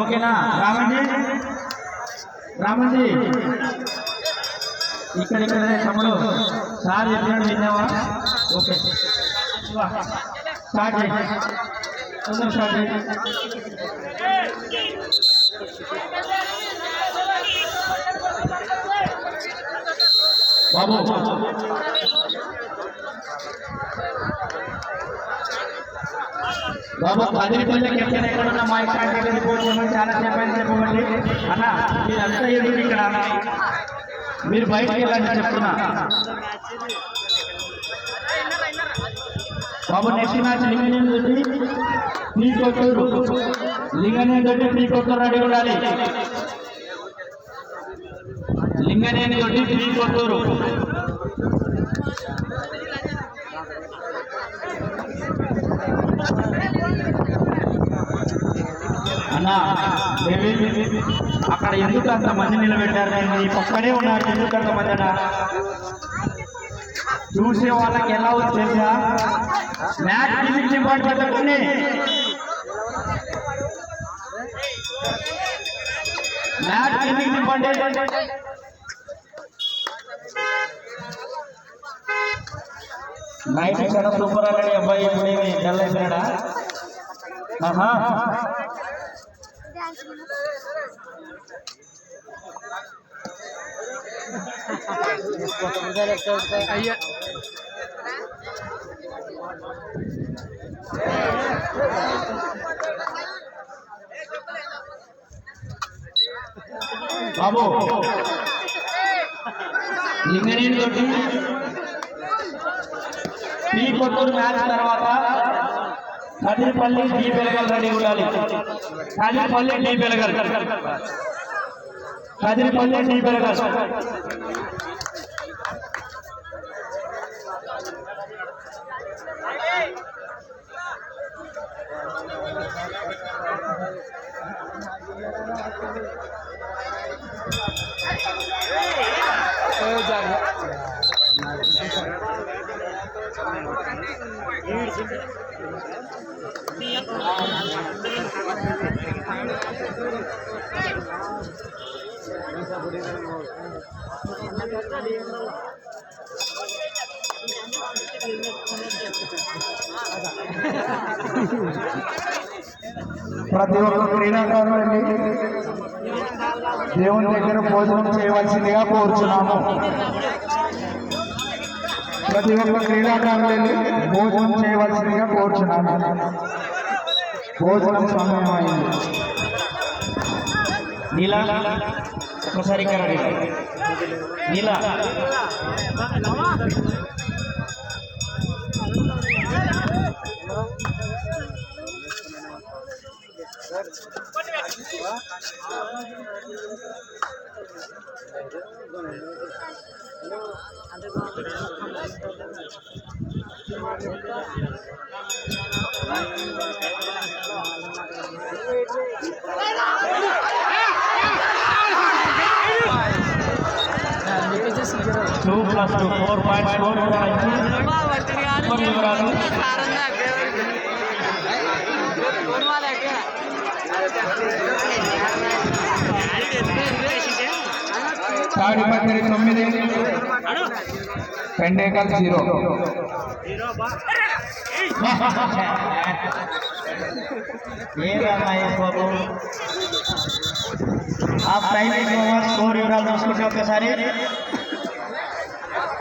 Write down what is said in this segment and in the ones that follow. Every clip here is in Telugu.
ఓకేనా? రామండి రామండి ఇక్కడ ఇక్కడ తమ్ముడు? సార్ చెప్పినాడు విన్నావా? ఓకే. స్టార్ట్ చేయండి తొందర స్టార్ట్ చేయి. బాబు. బాబు మా ఇక్కడ చాలా చెప్పని చెప్పమండి. అన్న మీరంతా ఎందుకు ఇక్కడ? మీరు బయటకు వెళ్ళండి చెప్తున్నా. బాబు నెక్స్ట్ మ్యాచ్ లింగనేని తోటి మీ కొట్టూరు లింగనేని తోటి మీ రెడీ ఉండాలి. లింగనేని తోటి మీ అన్నా. అక్కడ ఎందుకు అంత మంది నిలబెట్టారు ఈ పక్కనే ఉన్నారు ఎందుకు అంత మంది అన్న? చూసే వాళ్ళకి ఎలా ఉంది తెలుసా? మ్యాచ్ ఫిజిక్స్ ఇంపార్టెంట్ పెట్టకండి మ్యాచ్ ఫిజిక్స్ ఇంపార్ట్ నైట్ చాలా సూపర్ అలాగే అబ్బాయి ఇప్పుడేమి డల్ అయిపోయాడా? ఆహా. అయ్యా బాబు లింగనేని తోటి పీ కొత్తూరు మ్యాచ్ తర్వాత కదిరిపల్లి డి బెలగల్ రెడీ ఉండాలి కదిరిపల్లి డి బెలగల్ కదిరిపల్లి డి బెలగల్ ప్రతి ఒక్క క్రీడాకారులు వెళ్ళి దేవుని దగ్గర భోజనం చేయవలసిందిగా కోరుచున్నాము. ప్రతి ఒక్క క్రీడాకారులు వెళ్ళి భోజనం చేయవలసిందిగా కోరుచున్నాము. భోజనం సమయం అయింది. ಪ್ರಸಾರೀಕರಣ ನೀಲ Thank you. two plus two four point four four వివరాలు తాడిపత్రి తొమ్మిది పెండేకల్ జీరో ఏదన్నా బాబు ఆ టైమింగ్ ఓవర్ స్కోర్ వివరాలు చూసుకుంటే ఒకసారి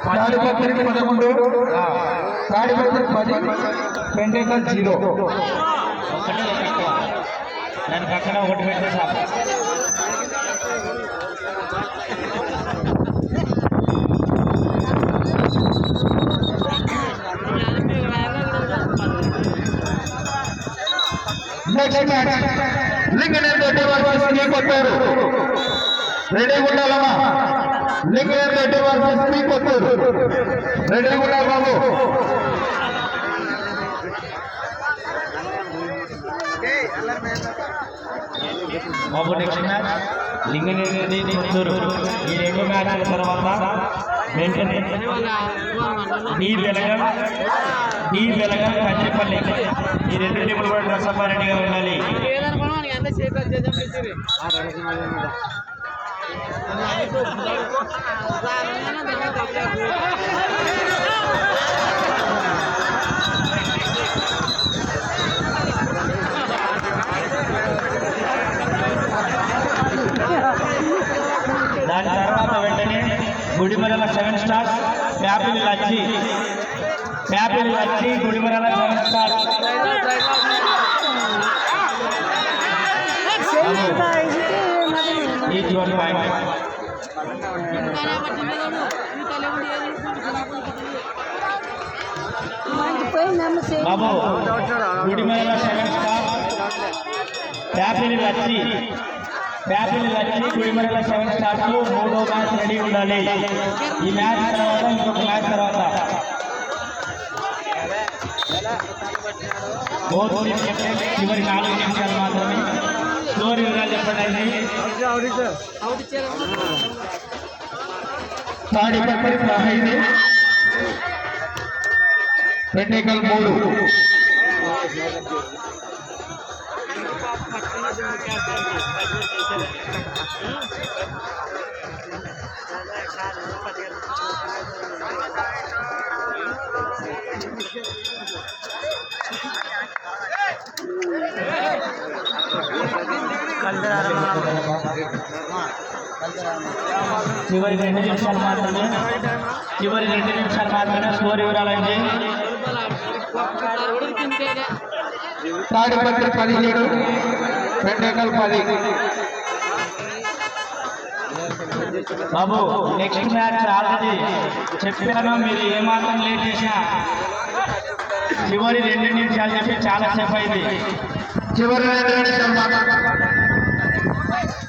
తాడిపత్రి పదకొండు తాడిపత్రి పది పెండేకల్ జీరో. దాని పక్కన ఒకటి పెడితే చాలు next match Linganeni Reddy versus Sri Kothur ready ఉండాలమ్మా. రెడ్డి వర్సెస్ శ్రీ కొత్తూరు రెడీ ఉండాలి బాబు. బాబు నెక్స్ట్ మ్యాచ్ లింగనేని కొత్తూరు ఈ రెండు మ్యాచ్ల తర్వాత వెంటనే డి బెలగం కచ్చిపల్లి ఈ రెండు టీములు కూడా రసమారెడ్డిగా ఉండాలి. దాని తర్వాత వెంటనే గుడిమరల సెవెన్ స్టార్స్ యాపిల్ లచ్చి. Apple Lachchi Gudimarla seven stars. Each one point బాబు మీద సెవెన్ స్టార్స్ యాపిల్ లచ్చి యాపిల్ లచ్చి గుడిమరల సెవెన్ స్టార్స్ మూడో మ్యాచ్ రెడీ ఉండాలి. ఈ మ్యాచ్ తర్వాత ఇంకొక మ్యాచ్ తర్వాత. చివరి నాలుగు నిమిషాలు మాత్రమే. స్కోర్ వివరాలు చెప్పండి తాడిపత్రి పదహైదు రెండేకల్ మూడు చివరి రెండు నిమిషాలు మాత్రమే. చివరి రెండు నిమిషాలు మాత్రమే. స్కోర్ వివరాలు అండి తాడిపత్రి పదిహేడు రెండేకల్ పది. బాబు నెక్స్ట్ మ్యాచ్ ఆల్రెడీ చెప్పాను మీరు ఏమాత్రం లేట్ చేసినా. చివరి రెండు నిమిషాలు చెప్పి చాలా సేపు అయింది. చివరి రెండు నిమిషాలు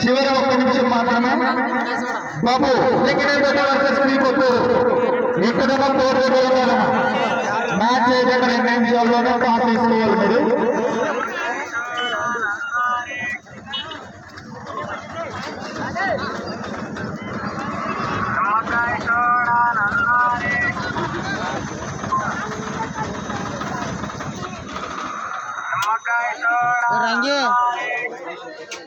చివరి ఒక నిమిషం మాత్రమే. బాబు లింగిన రెడ్డి వర్సెస్ మీ కొత్తూరు కోరు మ్యాచ్ ఏదైనా రెండు పాస్ తీసుకోవాలి మీరు.